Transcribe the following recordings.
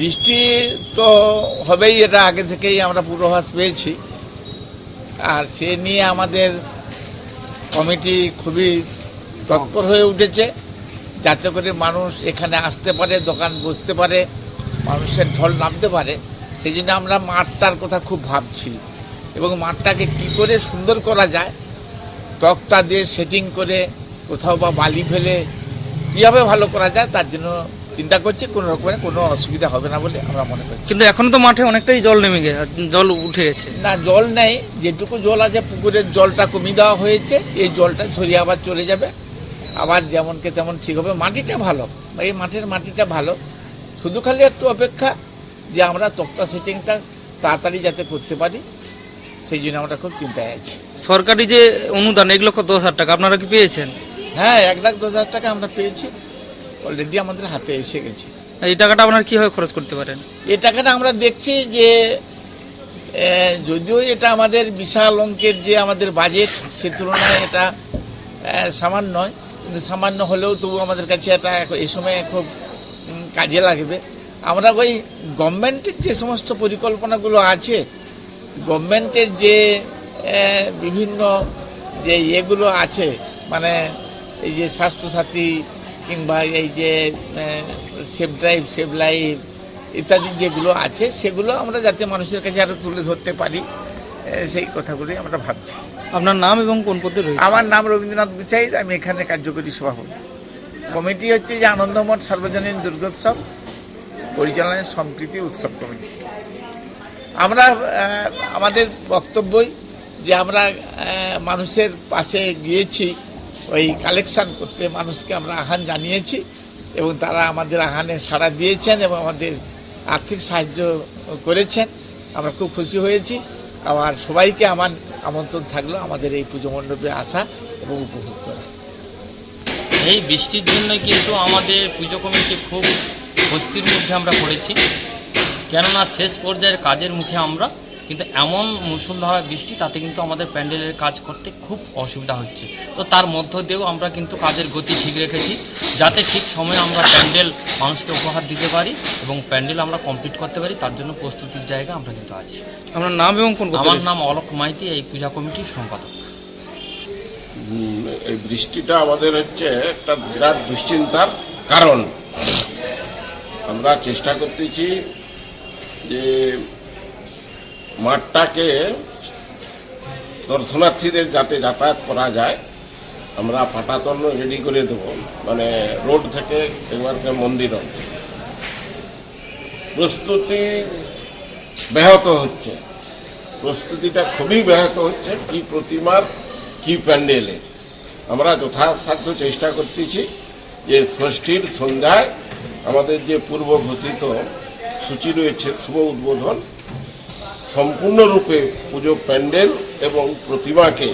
বৃষ্টি তো হবেই, এটা আগে থেকেই আমরা পূর্বাভাস পেয়েছি। আর সে নিয়ে আমাদের কমিটি খুবই তৎপর হয়ে উঠেছে, যাতে করে মানুষ এখানে আসতে পারে, দোকান বসতে পারে, মানুষের ঢল নামতে পারে। সেই জন্য আমরা মাঠটার কথা খুব ভাবছি। এবং মাঠটাকে কি করে সুন্দর করা যায়, তক্তা দিয়ে সেটিং করে কোথাও বা বালি ফেলে কীভাবে ভালো করা যায়, তার জন্য চিন্তা করছি কোনো রকমের কোনো অসুবিধা হবে না বলে আমরা মনে করছি। কিন্তু এখনও তো মাঠে অনেকটাই জল নেমে গেছে জল উঠে গেছে। না জল নেই যেটুকু জল আছে পুকুরের জলটা কমিয়ে দেওয়া হয়েছে এই জলটা ছড়িয়ে আবার চলে যাবে। আবার যেমনকে তেমন ঠিক হবে। মাটিটা ভালো এই মাঠের মাটিটা ভালো। শুধু খালি একটু অপেক্ষা যে আমরা তক্তা সেটিংটা তাড়াতাড়ি যাতে করতে পারি সেই জন্য আমরা খুব চিন্তায় আছি। সরকারি যে অনুদান এক লক্ষ দশ হাজার টাকা? আপনারা কি পেয়েছেন? হ্যাঁ এক লাখ দশ হাজার টাকা আমরা পেয়েছি। অলরেডি আমাদের হাতে এসে গেছে। এই টাকাটা আপনারা কীভাবে খরচ করতে পারেন? এই টাকাটা আমরা দেখছি যে যদিও এটা আমাদের বিশাল অঙ্কের যে আমাদের বাজেট সে তুলনায় এটা সামান্য নয় কিন্তু সামান্য হলেও তবু আমাদের কাছে এটা এই সময় খুব কাজে লাগবে। আমরা ওই গভর্নমেন্টের যে সমস্ত পরিকল্পনাগুলো আছে গভর্নমেন্টের যে বিভিন্ন যে ইয়েগুলো আছে মানে এই যে স্বাস্থ্যসাথী কিংবা এই যে সেফ ড্রাইভ সেভ লাইফ ইত্যাদি যেগুলো আছে সেগুলো আমরা যাতে মানুষের কাছে আরও তুলে ধরতে পারি সেই কথাগুলি আমরা ভাবছি। আপনার নাম এবং কোন পদে রয়েছে? আমার নাম রবীন্দ্রনাথ গুচাই আমি এখানে কার্যকরী সভাপতি। কমিটি হচ্ছে যে আনন্দমঠ সার্বজনীন দুর্গোৎসব পরিচালনায় সম্প্রীতি উৎসব কমিটি। আমরা আমাদের বক্তব্যই যে আমরা মানুষের পাশে গিয়েছি ওই কালেকশন করতে মানুষকে আমরা আহ্বান জানিয়েছি এবং তারা আমাদের আহ্বানে সাড়া দিয়েছেন এবং আমাদের আর্থিক সাহায্য করেছেন। আমরা খুব খুশি হয়েছি। আবার সবাইকে আমার আমন্ত্রণ থাকল আমাদের এই পুজো মণ্ডপে আসা এবং উপভোগ করা। এই বৃষ্টির জন্য কিন্তু আমাদের পুজো কমিটি খুব স্বস্তির মধ্যে আমরা পড়েছি। কেননা শেষ পর্যায়ের কাজের মুখে আমরা কিন্তু এমন মুসলধারা বৃষ্টি তাতে কিন্তু আমাদের প্যান্ডেলের কাজ করতে খুব অসুবিধা হচ্ছে। তো তার মধ্য দিয়েও আমরা কিন্তু কাজের গতি ঠিক রেখেছি যাতে ঠিক সময়ে আমরা প্যান্ডেল মানুষকে উপহার দিতে পারি এবং প্যান্ডেল আমরা কমপ্লিট করতে পারি তার জন্য প্রস্তুতির জায়গা আমরা কিন্তু আছি। আপনার নাম এবং কোন আমার নাম অলোক মাইতি এই পূজা কমিটির সম্পাদক। এই বৃষ্টিটা আমাদের হচ্ছে একটা বিরাট দুশ্চিন্তার কারণ। আমরা চেষ্টা করতেছি যে মাঠটাকে দর্শনার্থীদের যাতে যাতায়াত করা যায়, আমরা পাটাতন রেডি করে দেব। মানে রোড থেকে এবারকে মন্দির অবধি। প্রস্তুতি ব্যাহত হচ্ছে। প্রস্তুতিটা খুবই ব্যাহত হচ্ছে, কি প্রতিমার, কি প্যান্ডেলের আমরা যথাসাধ্য চেষ্টা করতেছি যে ষষ্ঠীর সন্ধ্যায় আমাদের যে পূর্ব ঘোষিত সূচি রয়েছে, শুভ উদ্বোধন সম্পূর্ণরূপে পুজো প্যান্ডেল এবং প্রতিমাকে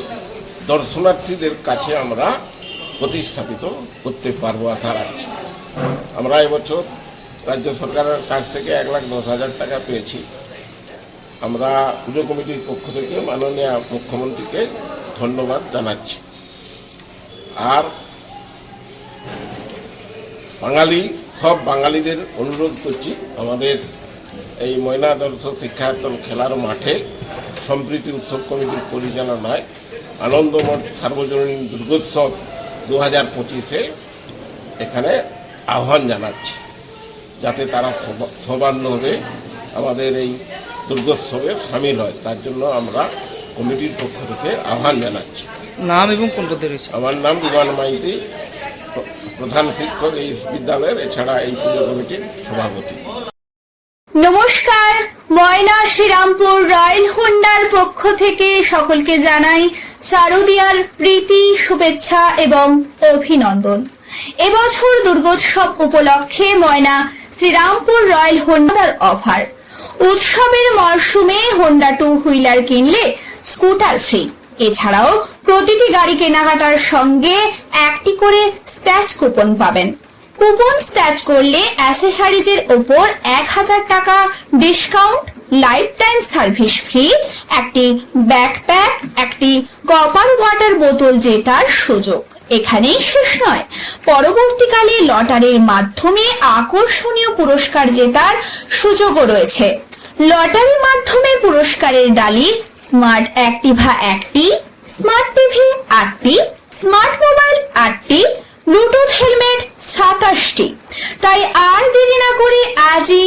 দর্শনার্থীদের কাছে আমরা প্রতিস্থাপিত করতে পারব আশা রাখছি। আমরা এবছর রাজ্য সরকারের কাছ থেকে এক লাখ দশ হাজার টাকা পেয়েছি। আমরা পুজো কমিটির পক্ষ থেকে মাননীয় মুখ্যমন্ত্রীকে ধন্যবাদ জানাচ্ছি। আর বাঙালি, সব বাঙালিদের অনুরোধ করছি আমাদের এই ময়নাদর্শ শিক্ষায়তন খেলার মাঠে সম্প্রীতি উৎসব কমিটির পরিচালনায় আনন্দমঠ সার্বজনীন দুর্গোৎসব দু হাজার পঁচিশে এখানে আহ্বান জানাচ্ছি। যাতে তারা সবা- সবান্নভাবে আমাদের এই দুর্গোৎসবে সামিল হয়। তার জন্য আমরা কমিটির পক্ষ থেকে আহ্বান জানাচ্ছি। নাম এবং কোন পদে রয়েছে? আমার নাম বিমান মাইতি প্রধান শিক্ষক এই বিদ্যালয়ের এছাড়া এই পুজো কমিটির সভাপতি। নমস্কার, ময়না শ্রীরামপুর রয়্যাল হোন্ডার পক্ষ থেকে সকলকে জানাই শারদীয়ার প্রীতি, শুভেচ্ছা এবং অভিনন্দন। এবছর দুর্গোৎসব উপলক্ষে ময়না শ্রীরামপুর রয়্যাল হোন্ডার অফার। উৎসবের মরশুমে হোন্ডা টু হুইলার কিনলে স্কুটার ফ্রি। এছাড়াও প্রতিটি গাড়ি কেনাকাটার সঙ্গে একটি করে স্ক্র্যাচ কুপন পাবেন। কুপন স্ক্র্যাচ করলে অ্যাসেসারিজের ওপর এক হাজার টাকা discount life time service free, একটি ব্যাকপ্যাক, একটি কপার ওয়াটার বোতল জেতার সুযোগ। এখানেই শেষ নয়। পরবর্তীকালে লটারির মাধ্যমে আকর্ষণীয় পুরস্কার জেতার সুযোগও রয়েছে। লটারির মাধ্যমে পুরস্কারের ডালি, স্মার্ট অ্যাক্টিভা একটি, স্মার্ট টিভি আটটি স্মার্ট মোবাইল আটটি ব্লুটুথ হেলমেট সাতাশটি তাই আর দেরি না করে আজই